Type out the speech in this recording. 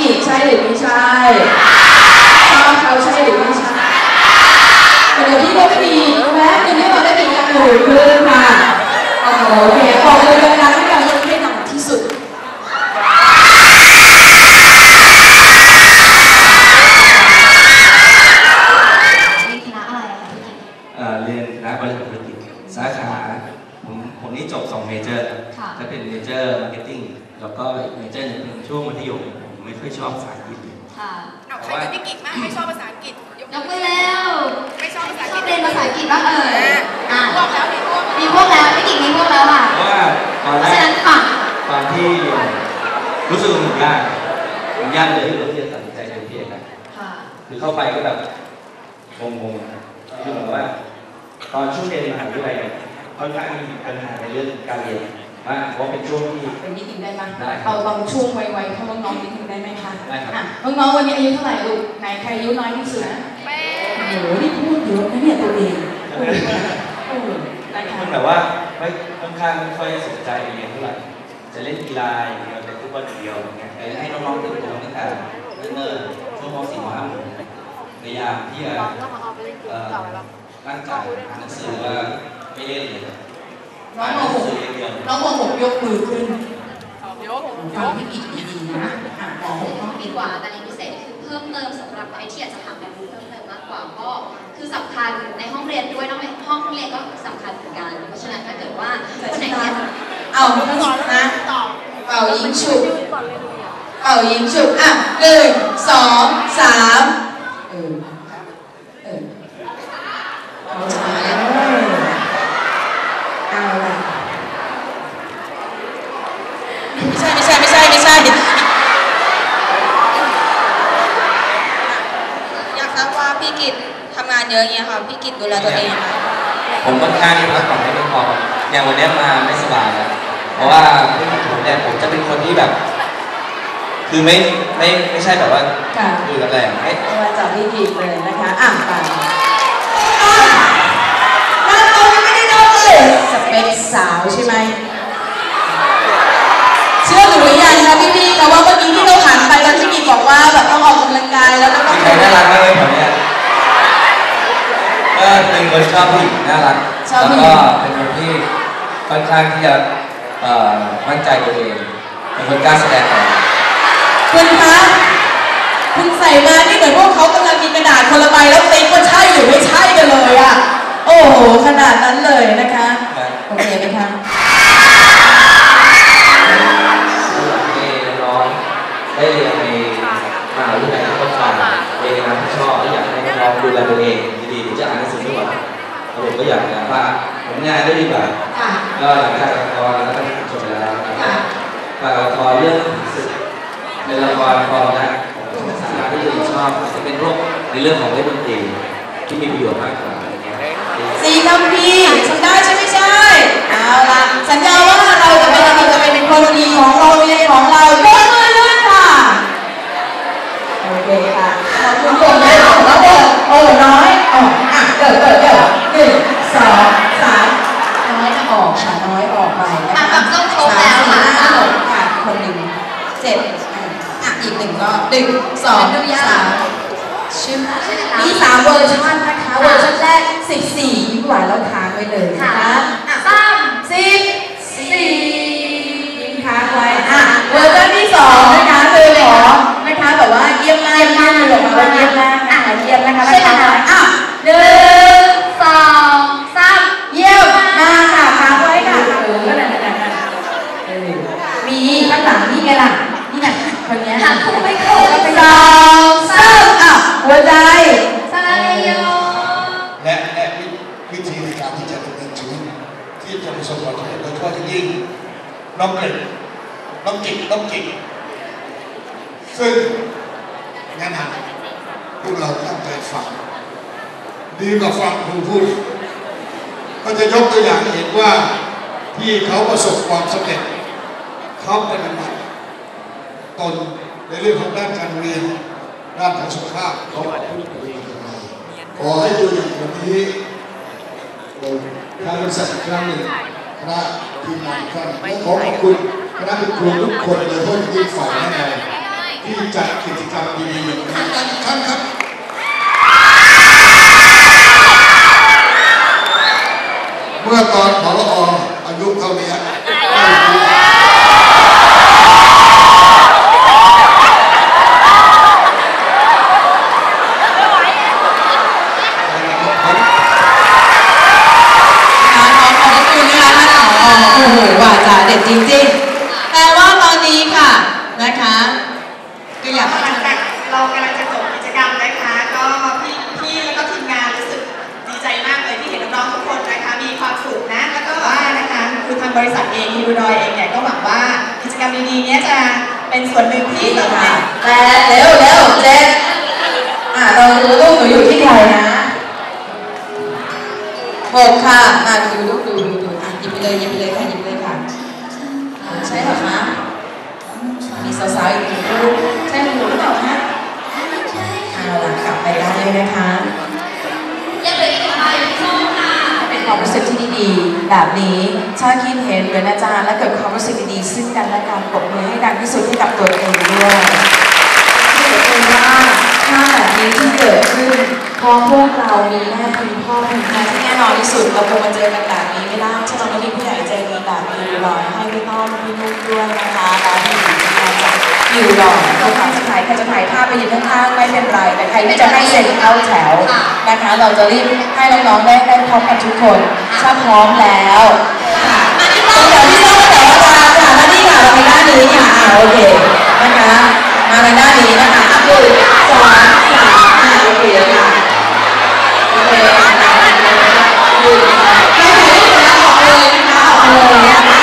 กิจใช่หรือไม่ใช่ชอบเขาใช่หรือไม่ใช่เดี๋ยวพี่ก็มีแม้เดี๋ยวนี้เราได้มีการหูขึ้นค่ะโอ้โหโอเคบอกเลยดังๆให้เรายกให้หนักที่สุดมีคณะอะไรอะคะพี่กิ๊กเอ่อเรียนคณะบริหารธุรกิจสาขาผมผมนี่จบ 2 เมเจอร์ค่ะจะเป็นเมเจอร์มาร์เก็ตติ้งแล้วก็อีกเมเจอร์หนึงเป็นช่วงมัธยมผม ไม่ค่อยชอบภาษาอังกฤษค่ะเอาใครเป็นพี่กิ๊กบ้างไม่ชอบภาษาอังกฤษยกมือแล้วไม่ชอบภาษาอังชกอฤบษเรียนภาษาอังกฤษบ้างเอ่ยอะพวกแล้วมีพวกมีพวกแล้วพี่กิ๊กมีพวกแล้วอะเพราะว่าตอนเพแรราะฉะกนั้นฝั่งตอนที่เรียนรู้สึกว่ามันยากมันยากเลยที่เราจะตัดสินใจเรียนพีเอกนะค่ะ คือเข้าไปก็แบบงงๆคือเหมือนว่า ตอนช่วงเรียนมหาวิทยาลัยเนี่ยค่อนข้างมีปัญหาในเรื่องการเรียน มากเพราะเป็นช่วงที่ เป็นนิดนึงได้ไหมได้เอาบางช่วงไวๆเข้าน้องๆนิดนึงได้ไหมคะได้ครับ อะน้องๆวันนี้อายุเท่าไหร่ลูกไหนใครอายุน้อยที่สุดนะแป้โอ้โหนี่พูดเยอะนะเนี่ยตัวเองโอ้โหโอ้โหนะเป็นคะคนแบบว่าไม่ค่อนข้างไม่ค่อยสนใจเรียนเท่าไหร่ จะเล่นกีฬาอย่างเดียวแต่ฟุตบอลอย่างเดียวอย่างเงี้ยให้น้องๆเตรียมตัวตั้งแต่เนิ่นๆช่วงม .4 ม .5 พยายามที่จะ เอ่อตั้งใจอ่านหนังสือว่าไม่เล่นเลย น้ออ่างนมหนังหกสืออย่างเดียวน้องมหกยกมือขึ้นเดี๋ยวผมฟังพี่อีกดีๆนะอะมหกดีกว่าแต่ในพิเศษคือเพิ่มเติมสำหรับใครที่อยากจะถามแบบรู้เพิ่มเติมมากกว่าก็คือสำคัญในห้องเรียนด้วยนอกจากห้องเรียนก็สำคัญเหมือนกันเพราะฉะนั้นถ้าเกิดว่าคนไหนอยากจะเอาทั้งสองนะเป่ายิงฉุบเป่ายิงฉุบอะหนึ่งสองสามเออเออเอาเอาละไม่ใช่ไม่ใช่ไม่ใช่ไม่ใช่ อยากทราบว่าพี่กิตทำงานเย อะอย่างเงี้ยค่ะพี่กิตดูแลตัวเองยังไงผมค่อนข้างที่พักผ่อนไม่เพียงพออย่างวันเนี้ยมาไม่สบายนะเพราะว่าผมเนี่ยผมจะเป็นคนที่แบบ คือไม่ไม่ไม่ใช่แบบว่าค่ะคือแรงๆไม่มาจากพี่กีเลยนะคะอะไปมาตรงไม่ได้ดูเลยสเปคสาวใช่ไหมเชื่อหรือยังคะพี่พี่คะว่าเมื่อกี้ที่เราหันไปแล้วพี่กีบอกว่าแบบต้องออกกำลังกายแล้วก็ต้องมีใครน่ารักบ้างไหมแถวเนี้ย ก็เป็นคนชอบผู้หญิงน่ารักแล้วก็เป็นคนที่ค่อนข้างที่จะเอ่อมั่นใจตัวเองเป็นคนกล้าแสดงออกคุณคะคุณใส่มานี่เหมือนพวกเขากำลังมีกระดาษคนละใบแล้วติ๊กว่าใช่หรือไม่ใช่กันเลยอะโอ้โหขนาดนั้นเลยนะคะโอเคไหมคะที่น้องได้เรียนในมหาวิทยาลัยต้นทางเรียนในงานที่ชอบและอยากให้น้องดูแลตัวเองดีๆถึง ก็อยากจะฝากผลงานด้วยดีกว่าค่ะก็หลังจากละครแล้วก็จบไปแล้วนะครับฝากละครเรื่องศึกเป็นละครพอนะของภาษาที่ตัวเองชอบอาจจะเป็นพวกในเรื่องของเล่นดนตรีที่มีประโยชน์มากกว่าอะไรเงี้ยสีคำพีร์ทำได้ใช่ไม่ใช่เอาละสัญญาว่าเราจะเป็นเราจะเป็นคนดีของโรงเรียนของเรายกมือด้วยค่ะโอเคค่ะขอบคุณผมเลยของเราเดินโอ้น้อยออกอะเดินเดินเดินหนึ่งสองสามน้อยออกค่ะน้อยออกไปนะคะ อะแบบต้องโชว์แล้ว สาม ค่ะ สี่ห้าหกค่ะคนหนึ่งเจ็ดอะอะอีกหนึ่งก็หนึ่งสองสามชื่อ มีสามเวอร์ชันนะคะเวอร์ชันแรก 14 ยิ้มหวานแล้วค้างไว้เลยนะค่ะคะอะสามสิบสี่ยิ้มค้างไว้อะเวอร์ชันที่สองนะคะคือขอนะคะแบบว่าเยี่ยมมากเยี่ยมมากเลยบอกมาว่าเยี่ยมมากนะคะเยี่ยมนะคะช่วยกันนะอะหนึ่งสองสามเยี่ยมมาค่ะค้างไว้ค่ะเออนั่นนั่นนั่นนั่นเออมีข้างหลังนี่ไงล่ะนี่ไงคนเนี้ยหาคู่ไม่ครบสองสามอะหัวใจ น้องเกล็ดน้องจิกน้องจิกซึ่งแนะนำพวกเราตั้งใจฟัง ดีกว่าฟังครูพูด ก็จะยกตัวอย่างเห็นว่าที่เขาประสบความสำเร็จเขาเปฏิบัติตนในเรื่องของด้านการเรียนด้านทางสุขภาพเขาพูดตัวเองยังไงขอให้ดูอย่างวันนี้ผมทางบริษัทครั้งหนึ่ง คณะทีมงานทุกท่านและขอขอบคุณคณะครูทุกคนเลยเฉพาะยิ่งฝ่ายแนที่จัดกิจกรรมดีๆอย่างนี้กันอีกครั้งครับ เมื่อตอนผออายุเท่านี้ผม ขอขอบคุณนะคะท่านผอโอ้โหว่าจาเด็ดจริงๆ แต่ว่าตอนนี้ค่ะนะคะก็อยาก หลังจากเรากำลังจะจบกิจกรรมนะคะ ก็พี่พี่แล้วก็ทีมงานรู้สึกดีใจมากเลยที่เห็นน้องๆทุกคนนะคะมีความสุขนะ แล้วก็ว่านะคะคือทางบริษัทเองฮิวดอยเองเนี่ยก็หวังว่ากิจกรรมดีๆเนี้ย จะเป็นส่วนหนึ่งที่นี่าค่ะทำแต่เร็วเร็วเจ็ดอะเราดูลูกหนูอยู่ที่ใครนะหกค่ะอะดูลูกดูดูดูอะหยิบไปเลยหยิบไปเลยค่ะหยิบไปเลยค่ะใช่หรอคะมีสาวๆอีกหนึ่งลูกใช่หนูหรือเปล่าคะเอาล่ะกลับไปได้เลยนะคะ แบบนี้ ถ้าคิดเห็นเหมือนอาจารย์และเกิดความรู้สึกดีๆซึ่งกันและกันปรบมือให้ดังที่สุดให้กับตัวเองด้วยที่เห็นว่าถ้าแบบนี้ที่เกิดขึ้นเพราะพวกเรามีแม่มีพ่อมีแม่ที่แน่นอนที่สุดเราคงมาเจอกันแบบนี้ไม่ได้ถ้าเราไม่มีผู้ใหญ่ใจดีแบบนี้รอให้พี่ต้อมพี่นุ่มด้วยนะคะและพี่หญิงที่มาจากอยู่รอใครจะถ่ายใครจะถ่ายภาพไปยืนข้างๆไม่เป็นไรแต่ใครที่จะให้เซ็นเข้าแถวนะคะ เราจะรีบให้น้องๆได้ได้พร้อมกันทุกคน ถ้าพร้อมแล้วเดี๋ยวพี่ต้องเดี๋ยวเราจะหาหน้าที่ค่ะเราไปหน้านี้ค่ะอ่าโอเคนะคะมาทางน้านี้นะคะอะคือสองสามโอเคค่ะโอเคใครถ่ายรูปนะออกเลยนะคะอกเลยนะคะ